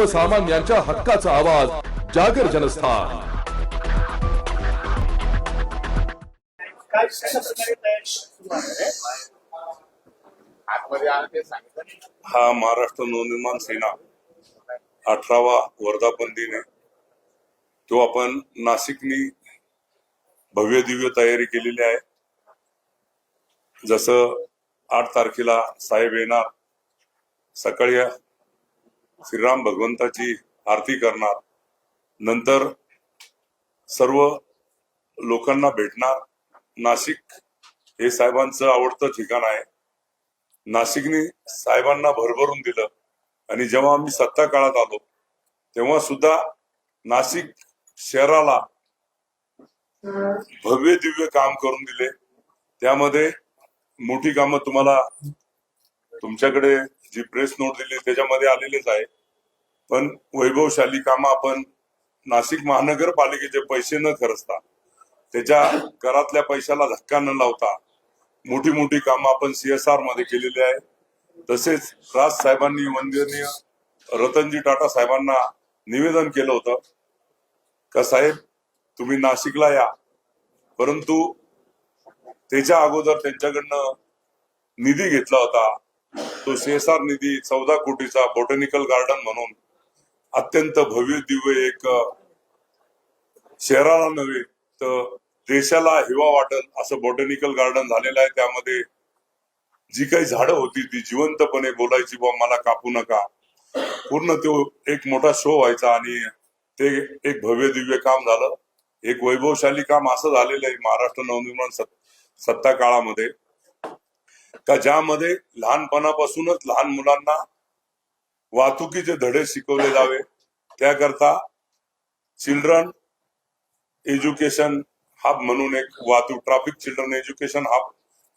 सर्वसामान्यांच्या हक्काचा आवाज जागर जनस्थान. हा महाराष्ट्र नवनिर्माण सेना अठरावा वर्धापन दिन आहे. तो आपण नाशिकनी भव्य दिव्य तयारी केलेली आहे. जसं आठ तारखेला साहेब येणार सकाळी श्रीराम भगवंताची आरती करणार नंतर सर्व लोकांना भेटणार. नाशिक हे साहेबांचं आवडतं ठिकाण आहे. नाशिकने साहेबांना भरभरून दिलं. आणि जेव्हा आम्ही सत्ता काळात आलो तेव्हा सुद्धा नाशिक शहराला भव्य दिव्य काम करून दिले. त्यामध्ये मोठी कामं तुम्हाला तुमच्याकडे जी प्रेस नोट दिली त्याच्यामध्ये आलेलेच आहे. पण वैभवशाली कामं आपण नाशिक महानगरपालिकेचे पैसे न खर्चता त्याच्या करातल्या पैशाला धक्का न लावता मोठी मोठी कामं आपण सीएसआरमध्ये केलेली आहे तसेच राज साहेबांनी वंदनीय रतनजी टाटा साहेबांना निवेदन केलं होतं का साहेब तुम्ही नाशिकला या. परंतु त्याच्या अगोदर त्यांच्याकडनं निधी घेतला होता. तो सीएसआर निधी चौदा कोटीचा बॉटॅनिकल गार्डन म्हणून अत्यंत भव्य दिव्य एक शहराला नव्हे तर देशाला हिवा वाटेल असं बॉटॅनिकल गार्डन झालेलं आहे. त्यामध्ये जी काही झाडं होती ती जिवंतपणे बोलायची बा मला कापू नका. पूर्ण तो एक मोठा शो व्हायचा आणि ते एक भव्य दिव्य काम झालं. एक वैभवशाली काम असं झालेलं आहे महाराष्ट्र नवनिर्माण सत्ता काळामध्ये का ज्यामध्ये लहानपणापासूनच लहान मुलांना वाहतुकीचे धडे शिकवले जावे. त्याकरता चिल्ड्रन एज्युकेशन हब म्हणून एक वाहतूक ट्रॅफिक चिल्ड्रन एज्युकेशन हब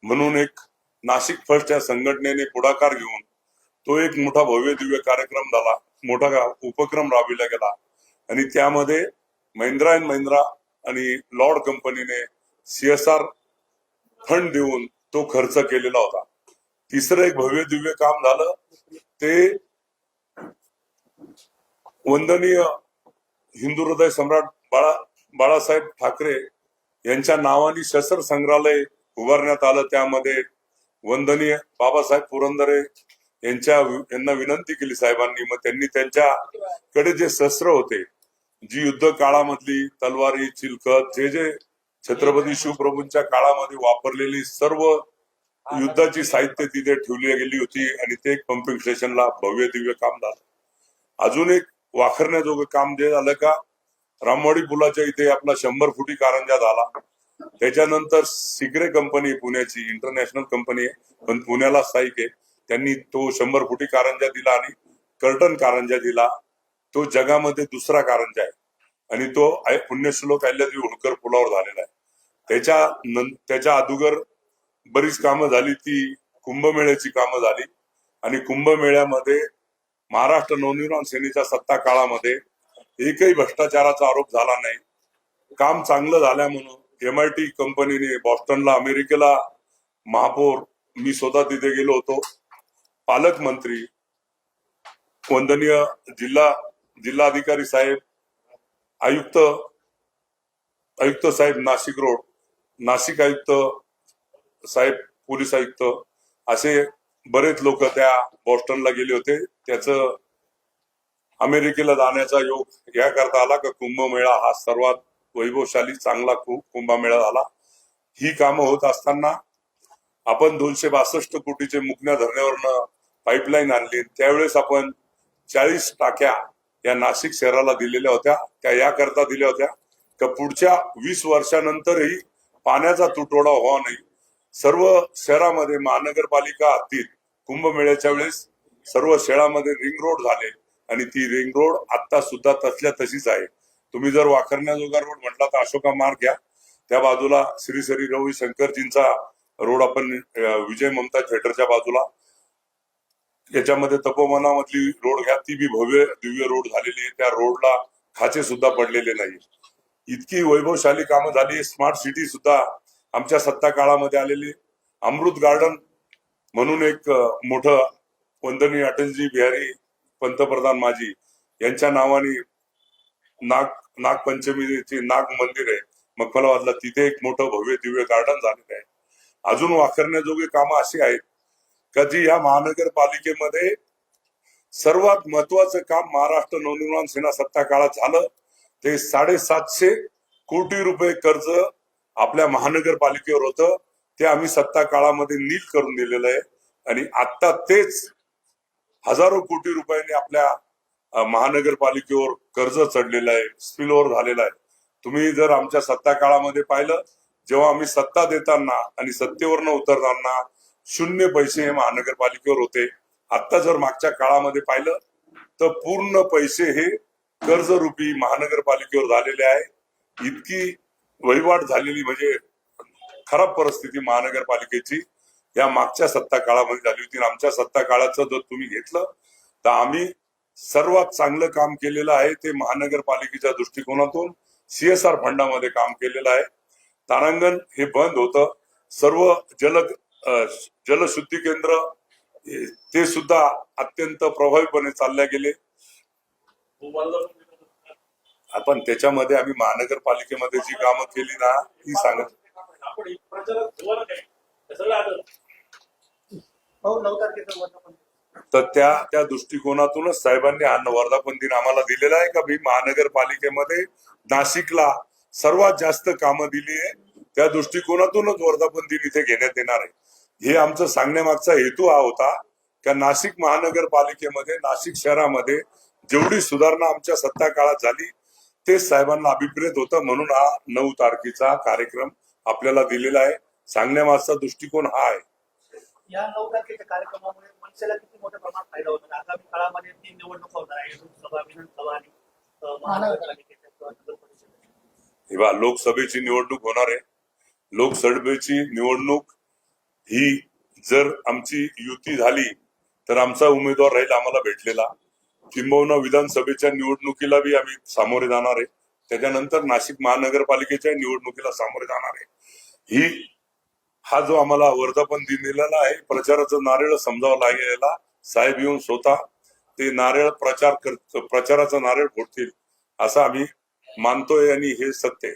म्हणून एक नाशिक फर्स्ट या संघटनेने पुढाकार घेऊन तो एक मोठा भव्य दिव्य कार्यक्रम झाला. मोठा उपक्रम राबविला गेला. आणि त्यामध्ये महिंद्रा अँड महिंद्रा आणि लॉर्ड कंपनीने सीएसआर फंड देऊन तो खर्च केलेला होता. तिसरं एक भव्य दिव्य काम झालं. ते वंदनीय हिंदू हृदय सम्राट बाळा बाळासाहेब ठाकरे यांच्या नावाने शस्त्र संग्रहालय उभारण्यात आलं. त्यामध्ये वंदनीय बाबासाहेब पुरंदरे यांच्या यांना विनंती केली साहेबांनी. मग त्यांनी त्यांच्याकडे जे शस्त्र होते जी युद्ध काळामधली तलवारी चिलखत जे जे छत्रपती शिवप्रभूंच्या काळामध्ये वापरलेली सर्व युद्धाची साहित्य तिथे ठेवली गेली होती आणि ते एक पंपिंग स्टेशनला भव्य दिव्य काम झालं. अजून एक वाखरण्याजोगं काम जे झालं का रामवाडी पुलाच्या इथे आपला शंभर फुटी कारंजा झाला. त्याच्यानंतर सिग्रे कंपनी पुण्याची इंटरनॅशनल कंपनी आहे पण पुण्याला स्थायिक आहे. त्यांनी तो शंभर फुटी कारंजा दिला आणि कर्टन कारंजा दिला. तो जगामध्ये दुसरा कारंजा आहे. आणि तो पुण्यश्लोक अहिल्यादेवी होळकर पुलावर झालेला आहे. त्याच्या त्याच्या अगोदर बरीच कामं झाली. ती कुंभमेळ्याची कामं झाली. आणि कुंभमेळ्यामध्ये महाराष्ट्र नवनिर्माण सेनेच्या सत्ता काळामध्ये एकही भ्रष्टाचाराचा आरोप झाला नाही. काम चांगलं झाल्या म्हणून एम आय टी कंपनीने बॉस्टनला अमेरिकेला महापौर मी स्वतः तिथे गेलो होतो. पालकमंत्री वंदनीय जिल्हा जिल्हाधिकारी साहेब आयुक्त आयुक्त साहेब नाशिक रोड नाशिक आयुक्त साहेब पोलीस आयुक्त असे बरेच लोक त्या बॉस्टनला गेले होते. त्याचं अमेरिकेला जाण्याचा योग याकरता आला का कुंभमेळा हा सर्वात वैभवशाली चांगला कु- कुंभमेळा झाला. ही कामं होत असताना आपण दोनशे बासष्ट कोटीचे मुकण्या धरण्यावरनं पाईपलाईन आणली. त्यावेळेस आपण चाळीस टाक्या या नाशिक शहराला दिलेल्या होत्या. त्या याकरता दिल्या होत्या. का पुढच्या वीस वर्षानंतरही पाण्याचा तुटवडा व्हावा नाही. सर्व शहरामध्ये महानगरपालिका हद्दीत कुंभमेळ्याच्या वेळेस सर्व शहरामध्ये रिंग रोड झाले. आणि ती रिंग रोड आता सुद्धा तसल्या तशीच आहे. तुम्ही जर वाखरण्याजोगा रोड म्हटला तर अशोका मार्ग घ्या. त्या बाजूला श्री श्री रवी शंकरजींचा रोड आपण विजय ममता थिएटरच्या बाजूला. याच्यामध्ये तपोवनामधली रोड घ्या. ती बी भव्य दिव्य रोड झालेली आहे. त्या रोडला खाचे सुद्धा पडलेले नाही इतकी वैभवशाली कामं झाली. स्मार्ट सिटी सुद्धा आमच्या सत्ता काळामध्ये आलेली अमृत गार्डन म्हणून एक मोठं वंदनीय अटलजी बिहारी पंतप्रधान माजी यांच्या नावाने नाग नागपंचमीची नाग मंदिर आहे. मखमलाबादला तिथे एक मोठं भव्य दिव्य गार्डन झालेलं आहे. अजून वाखरण्याजोगे कामं अशी आहेत का जी या महानगरपालिकेमध्ये सर्वात महत्वाचं काम महाराष्ट्र नवनिर्माण सेना सत्ता काळात झालं. ते साडेसातशे कोटी रुपये कर्ज आपल्या महानगरपालिकेवर होतं. ते आम्ही सत्ता काळामध्ये नीट करून दिलेलं आहे. आणि आता तेच हजारो कोटी रुपयांनी आपल्या महानगरपालिकेवर कर्ज चढलेलं आहे स्पिल ओव्हर झालेलं आहे. तुम्ही जर आमच्या सत्ता काळामध्ये पाहिलं जेव्हा आम्ही सत्ता देताना आणि सत्तेवरनं उतरताना शून्य पैसे हे महानगरपालिकेवर होते. आता जर मागच्या काळामध्ये पाहिलं तर पूर्ण पैसे हे कर्जरूपी महानगरपालिकेवर झालेले आहे. इतकी वहिवाट झालेली म्हणजे खराब परिस्थिती महानगरपालिकेची. या मागच्या सत्ता काळामध्ये झाली होती आमच्या सत्ता काळाचं जर तुम्ही घेतलं तर आम्ही सर्वात चांगलं काम केलेलं आहे ते महानगरपालिकेच्या दृष्टिकोनातून सीएसआर फंडामध्ये काम केलेलं आहे. तारांगण हे बंद होतं. सर्व जल जलशुद्धी केंद्र ते सुद्धा अत्यंत प्रभावीपणे चालल्या गेले. हो, आपण त्याच्यामध्ये आम्ही महानगरपालिकेमध्ये जी कामं केली ना ती सांगत तर त्या त्या दृष्टिकोनातूनच साहेबांनी हा वर्धापन दिन आम्हाला दिलेला आहे का? मी महानगरपालिकेमध्ये नाशिकला सर्वात जास्त कामं दिली आहे. त्या दृष्टिकोनातूनच वर्धापन दिन इथे घेण्यात येणार आहे. हे आमचं सांगण्यामागचा हेतू हा होता का नाशिक महानगरपालिकेमध्ये नाशिक शहरामध्ये जेवढी सुधारणा आमच्या सत्ता काळात झाली ते साहेबांना अभिप्रेत होतं म्हणून हा नऊ तारखेचा कार्यक्रम आपल्याला दिलेला आहे. सांगण्यामागचा दृष्टिकोन हा आहे. या नऊ तारखेच्या कार्यक्रमामुळे मनसेला किती मोठ्या प्रमाणात फायदा होतो? आगामी काळामध्ये तीन निवडणुका होणार आहे. लोकसभा विधानसभा आणि हे पहा लोकसभेची निवडणूक होणार आहे. लोकसभेची निवडणूक ही जर आमची युती झाली तर आमचा उमेदवार राहील आम्हाला भेटलेला. किंबहुना विधानसभेच्या निवडणुकीला बी आम्ही सामोरे जाणार आहे. त्याच्यानंतर नाशिक महानगरपालिकेच्या निवडणुकीला सामोरे जाणार आहे. ही हा जो आम्हाला वर्धापन दिन दिलेला आहे प्रचाराचं नारळ समजावं लागलेला साहेब येऊन स्वतः ते नारळ प्रचार कर प्रचाराचं नारळ फोडतील असं आम्ही मानतोय आणि हे सत्य आहे.